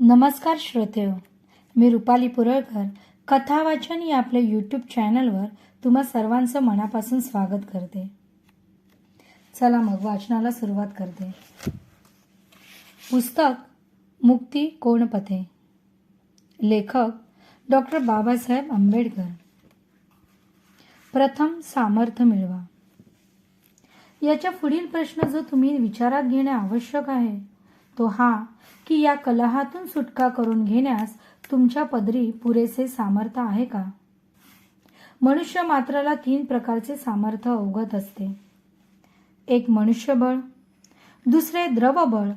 नमस्कार श्रोतेहो मी रुपाली पुरळकर कथावाचन या आपल्या यूट्यूब चॅनलवर तुम्हा सर्वांचं मनापासून स्वागत करते. चला मग वाचनाला सुरुवात करते. पुस्तक मुक्ती कोण पथे लेखक डॉक्टर बाबासाहेब आंबेडकर. प्रथम सामर्थ्य मिळवा. याच्या पुढील प्रश्न जो तुम्ही विचारात घेणे आवश्यक आहे तो हा की या कलहातून सुटका करून घेण्यास तुमच्या पदरी पुरेसे सामर्थ्य आहे का? मनुष्य मात्राला तीन प्रकारचे सामर्थ्य अवगत असते. एक मनुष्यबळ दुसरे द्रवबळ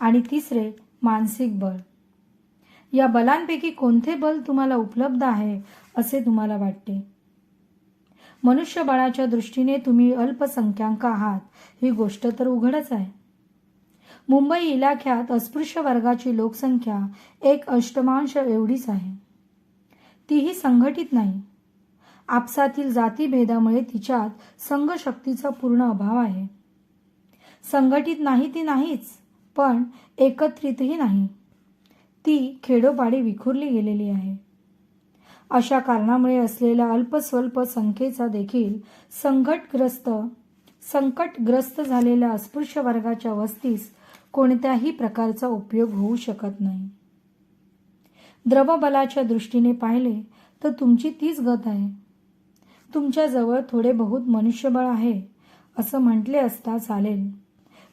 आणि तिसरे मानसिक बळ. या बलांपैकी कोणते बल तुम्हाला उपलब्ध आहे असे तुम्हाला वाटते? मनुष्यबळाच्या दृष्टीने तुम्ही अल्पसंख्याक आहात. ही गोष्ट तर उघडच आहे. मुंबई इलाख्यात अस्पृश्य वर्गाची लोकसंख्या एक अष्टमांश एवढीच आहे. तीही संघटित नाही. आपसातील जातीभेदामुळे तिच्यात संघशक्तीचा पूर्ण अभाव आहे. संघटित नाही ती नाहीच पण एकत्रितही नाही. ती खेडोपाडी विखुरली गेलेली आहे. अशा कारणामुळे असलेल्या अल्पस्वल्प संख्येचा देखील संकटग्रस्त संकटग्रस्त झालेल्या अस्पृश्य वर्गाच्या वस्तीस कोणत्याही प्रकारचा उपयोग होऊ शकत नाही. द्रवबलाच्या दृष्टीने पाहिले तर तुमची तीच गत आहे. तुमच्याजवळ थोडे बहुत मनुष्यबळ आहे असं म्हटले असता चालेल.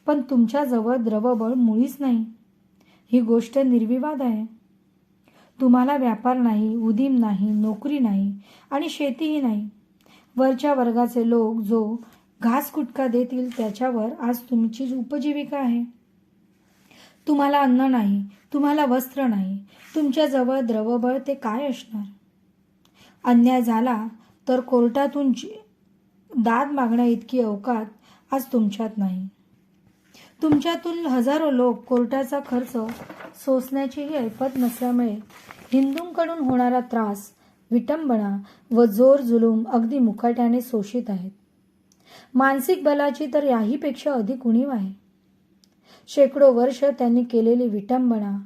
पण तुमच्याजवळ द्रवबळ मुळीच नाही. ही गोष्ट निर्विवाद आहे. तुम्हाला व्यापार नाही उदीम नाही नोकरी नाही आणि शेतीही नाही. वरच्या वर्गाचे लोक जो घास कुटका देतील त्याच्यावर आज तुमची उपजीविका आहे. तुम्हाला अन्न नाही तुम्हाला वस्त्र नाही तुमच्याजवळ द्रवबळ ते काय असणार? अन्याय झाला तर कोर्टातून दाद मागण्या इतकी अवकात आज तुमच्यात नाही. तुमच्यातून हजारो लोक कोर्टाचा खर्च सोसण्याचीही ऐपत नसल्यामुळे हिंदूंकडून होणारा त्रास विटंबना व जोर जुलूम अगदी मुकाट्याने शोषित आहेत. मानसिक बलाची तर याहीपेक्षा अधिक उणीव आहे. शेकडो वर्ष त्यांनी केलेली विटंबना.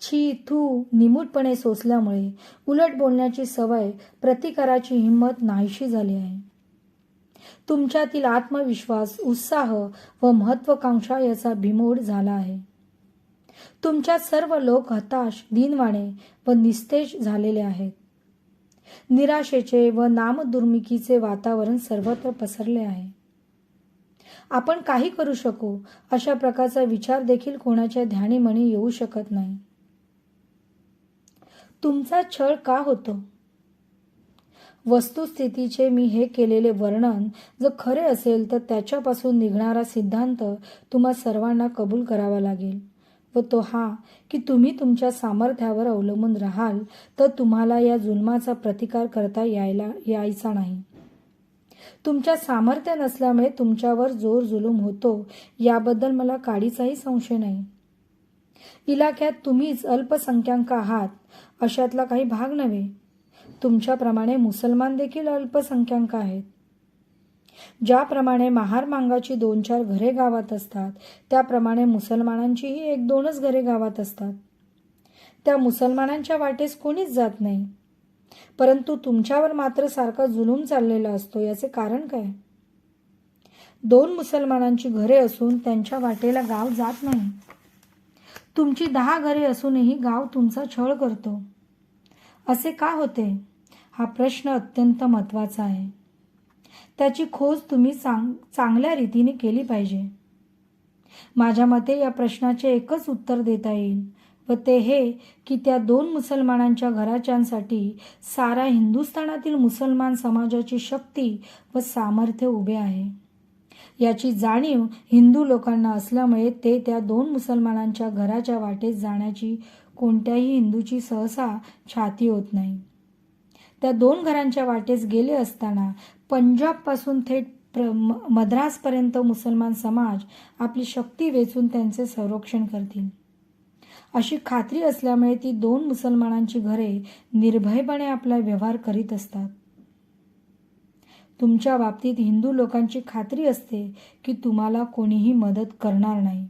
छी थू निमूटपणे सोसल्यामुळे उलट बोलण्याची सवय प्रतिकाराची हिंमत नाहीशी झाली आहे. तुमच्यातील आत्मविश्वास उत्साह व महत्वाकांक्षा याचा भीमोड झाला आहे. तुमच्यात सर्व लोक हताश दिनवाणे व निस्तेज झालेले आहेत. निराशेचे व नामदुर्मिकीचे वातावरण सर्वत्र पसरले आहे. आपण काही करू शकू अशा प्रकारचा विचार देखील कोणाच्या ध्यानीमणी येऊ शकत नाही. तुमचा छळ का होतो? वस्तुस्थितीचे मी हे केलेले वर्णन जर खरे असेल तर त्याच्यापासून निघणारा सिद्धांत तुम्हा सर्वांना कबूल करावा लागेल व तो हा की तुम्ही तुमच्या सामर्थ्यावर अवलंबून राहाल तर तुम्हाला या जुन्माचा प्रतिकार करता यायला यायचा नाही. तुमच्या सामर्थ्य नसल्यामुळे तुमच्यावर जोर जुलूम होतो. याबद्दल मला काडीचाही संशय नाही. इलाक्यात तुम्हीच अल्पसंख्याक आहात. अशातला काही भाग नव्हे. तुमच्याप्रमाणे मुसलमान देखील अल्पसंख्याक आहेत. ज्याप्रमाणे महार मांगाची दोन चार घरे गावात असतात त्याप्रमाणे मुसलमानांचीही एक दोनच घरे गावात असतात. त्या मुसलमानांच्या वाटेस कोणीच जात नाही. परंतु तुमच्यावर मात्र सारखा जुलूम चाललेला असतो याचे कारण काय? दोन मुसलमानांची घरे असून त्यांच्या वाटेला गाव जात नाही. तुमची दहा घरे असूनही गाव तुमचा छळ करतो. असे का होते? हा प्रश्न अत्यंत महत्त्वाचा आहे. त्याची खोज तुम्ही चांग चांगल्या रीतीने केली पाहिजे. माझ्या मते या प्रश्नाचे एकच उत्तर देता येईल. व ते हे की त्या दोन मुसलमानांच्या घराच्यांसाठी सारा हिंदुस्थानातील मुसलमान समाजाची शक्ती व सामर्थ्य उभे आहे. याची जाणीव हिंदू लोकांना असल्यामुळे ते त्या दोन मुसलमानांच्या घराच्या वाटेत जाण्याची कोणत्याही हिंदूची सहसा छाती होत नाही. त्या दोन घरांच्या वाटेस गेले असताना पंजाबपासून थेट प्र मद्रासपर्यंत मुसलमान समाज आपली शक्ती वेचून त्यांचे संरक्षण करतील. अशी खात्री असल्यामुळे ती दोन मुसलमानांची घरे निर्भयपणे आपला व्यवहार करीत असतात. तुमच्या बाबतीत हिंदू लोकांची खात्री असते की तुम्हाला कोणीही मदत करणार नाही.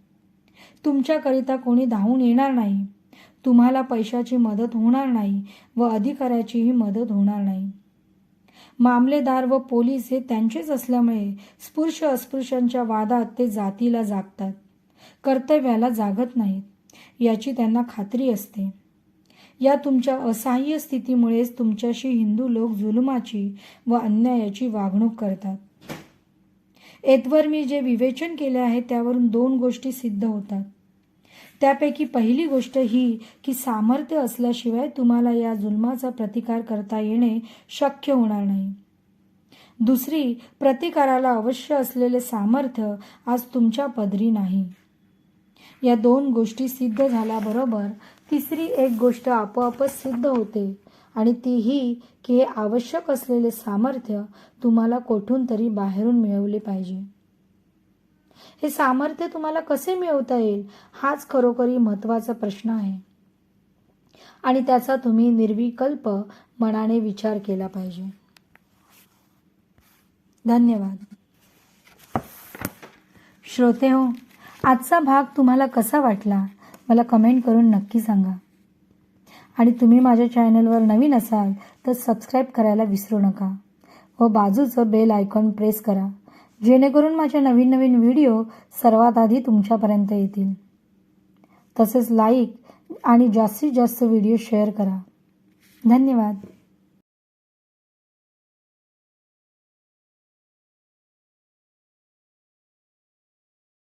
तुमच्याकरिता कोणी धावून येणार नाही. तुम्हाला पैशाची मदत होणार नाही व अधिकाऱ्याचीही मदत होणार नाही. मामलेदार व पोलीस हे त्यांचेच असल्यामुळे स्पृश्य अस्पृश्यांच्या वादात ते जातीला जागतात. कर्तव्याला जागत नाहीत. याची त्यांना खात्री असते. या तुमच्या असहाय्य स्थितीमुळेच तुमच्याशी हिंदू लोक जुलुमाची व अन्यायाची वागणूक करतात. एतवर मी जे विवेचन केले आहे त्यावरून दोन गोष्टी सिद्ध होतात. त्यापैकी पहिली गोष्ट ही की सामर्थ्य असल्याशिवाय तुम्हाला या जुलमाचा प्रतिकार करता येणे शक्य होणार नाही. दुसरी प्रतिकाराला अवश्य असलेले सामर्थ्य आज तुमच्या पदरी नाही. या दोन गोष्टी सिद्ध झाल्याबरोबर तिसरी एक गोष्ट आपोआपच सिद्ध होते. आणि ती ही की हे आवश्यक असलेले सामर्थ्य तुम्हाला कोठून तरी बाहेरून मिळवले पाहिजे. हे सामर्थ्य तुम्हाला कसे मिळवता येईल हाच खरोखरी महत्त्वाचा प्रश्न आहे. आणि त्याचा तुम्ही निर्विकल्प मनाने विचार केला पाहिजे. धन्यवाद. श्रोते हो आजचा भाग तुम्हाला कसा वाटला मला कमेंट करून नक्की सांगा. आणि तुम्ही माझ्या चॅनलवर नवीन असाल तर सबस्क्राईब करायला विसरू नका. व बाजूचं बेल आयकॉन प्रेस करा जेणेकरून माझे नवीन नवीन व्हिडिओ सर्वात आधी तुमच्यापर्यंत येतील. तसेच लाईक आणि जास्तीत जास्त व्हिडिओ शेअर करा. धन्यवाद.